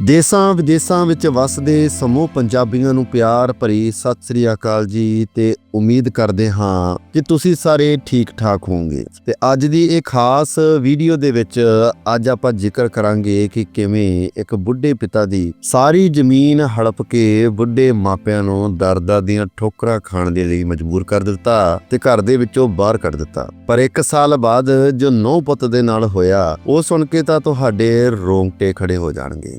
ਦੇਸਾਂ ਵਿਦੇਸਾਂ ਵਿੱਚ ਵਸਦੇ ਸਮੂਹ ਪੰਜਾਬੀਆਂ ਨੂੰ ਪਿਆਰ ਭਰੀ ਸਤਿ ਸ੍ਰੀ ਅਕਾਲ ਜੀ ਤੇ ਉਮੀਦ ਕਰਦੇ ਹਾਂ ਕਿ ਤੁਸੀਂ ਸਾਰੇ ਠੀਕ ਠਾਕ ਹੋਵੋਗੇ। ਤੇ ਅੱਜ ਦੀ ਇਹ ਖਾਸ ਵੀਡੀਓ ਦੇ ਵਿੱਚ ਅੱਜ ਆਪਾਂ ਜ਼ਿਕਰ ਕਰਾਂਗੇ ਕਿ ਕਿਵੇਂ ਇੱਕ ਬੁੱਢੇ ਪਿਤਾ ਦੀ ਸਾਰੀ ਜ਼ਮੀਨ ਹੜਪ ਕੇ ਬੁੱਢੇ ਮਾਪਿਆਂ ਨੂੰ ਦਰਦਾਂ ਦੀਆਂ ਠੋਕਰਾਂ ਖਾਣ ਦੇ ਲਈ ਮਜਬੂਰ ਕਰ ਦਿੱਤਾ ਤੇ ਘਰ ਦੇ ਵਿੱਚੋਂ ਬਾਹਰ ਕੱਢ ਦਿੱਤਾ। ਪਰ ਇੱਕ ਸਾਲ ਬਾਅਦ ਜੋ ਨੌ ਪੁੱਤ ਦੇ ਨਾਲ ਹੋਇਆ, ਉਹ ਸੁਣ ਕੇ ਤਾਂ ਤੁਹਾਡੇ ਰੋਂਗਟੇ ਖੜੇ ਹੋ ਜਾਣਗੇ।